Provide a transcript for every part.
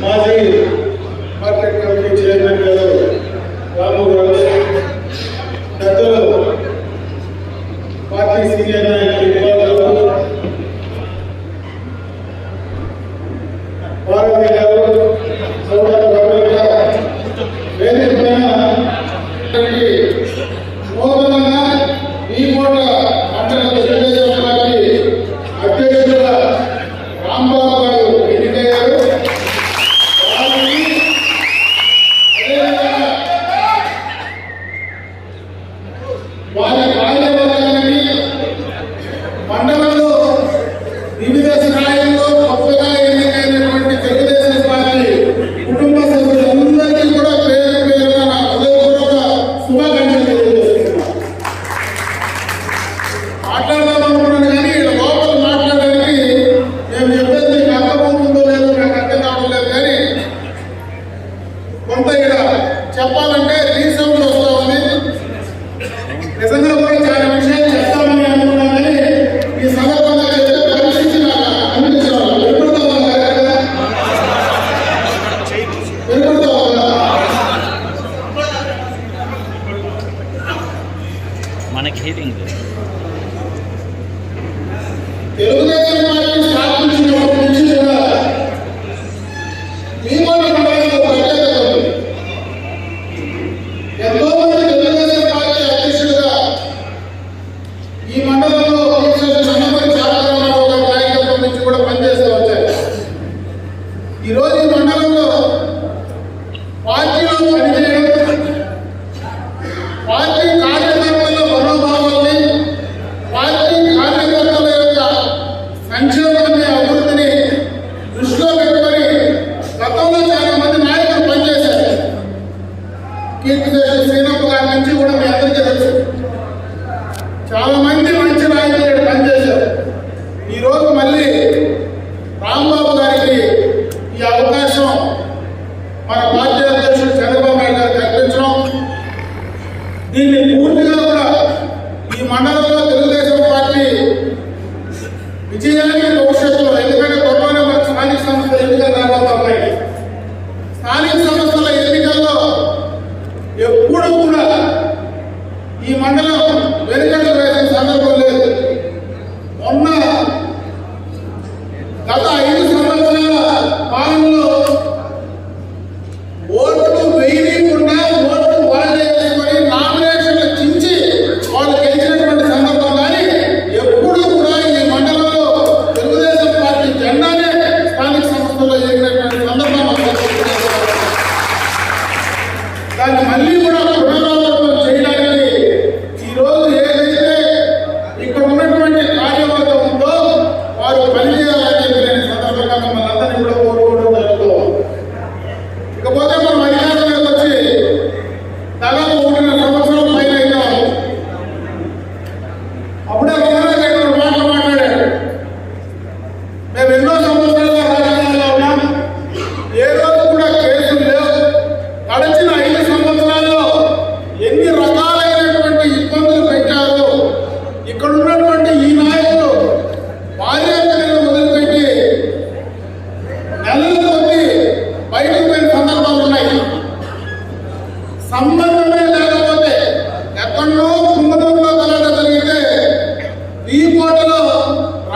మాజీ market committee chairman గారు రాము రమేష్ పెద్దలు పార్టీ సీనియర్ నాయకులు భారతి గారు సౌర తెలుసు శ్రీనప్ప గారి నుంచి కూడా మీ అందరికీ తెలుసు. చాలా మంది మంచి నాయకులు ఇక్కడ పనిచేశారు. ఈరోజు మళ్ళీ రాంబాబు గారికి ఈ అవకాశం మన పార్టీ అధ్యక్షుడు చంద్రబాబు నాయుడు గారు కల్పించడం. దీన్ని పూర్తిగా కూడా ఈ మండలం గత ఐదు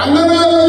రంగనాథ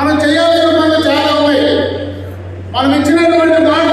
మనం చేయాల్సిన పనులు చాలా ఉన్నాయి మనం ఇచ్చినటువంటి దాంట్లో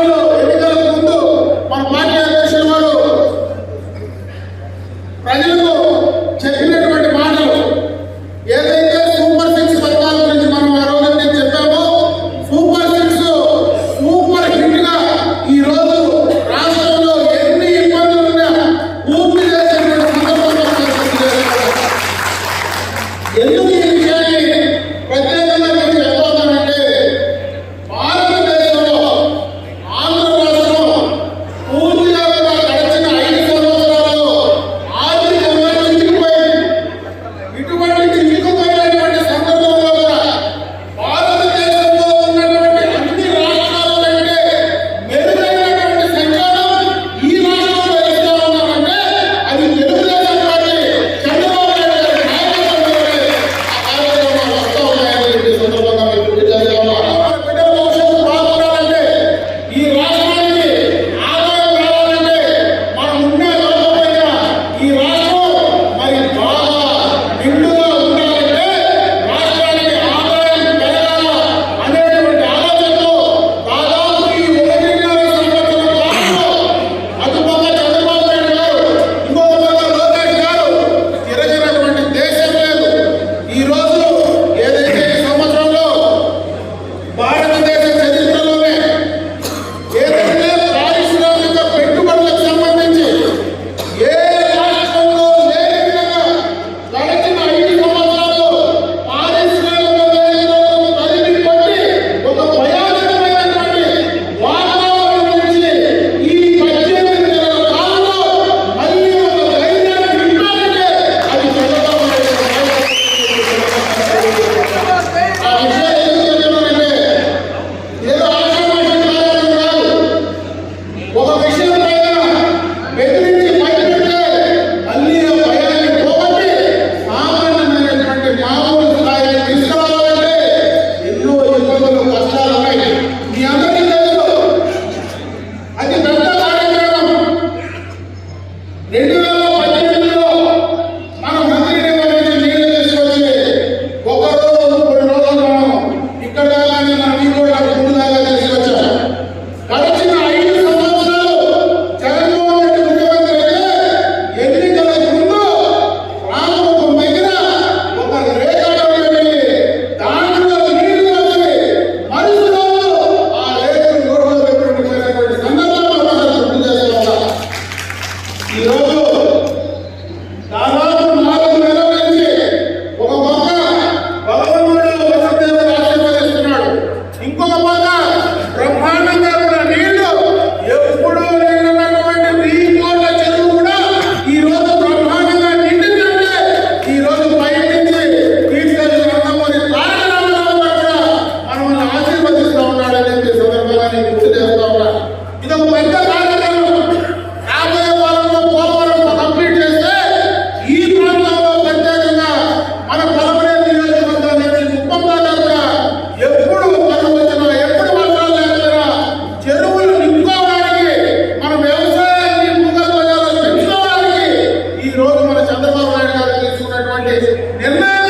చంద్రబాబు నాయుడు గారు తీసుకున్నటువంటి నిర్ణయం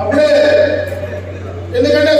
அப்படியே ఎందుకంటే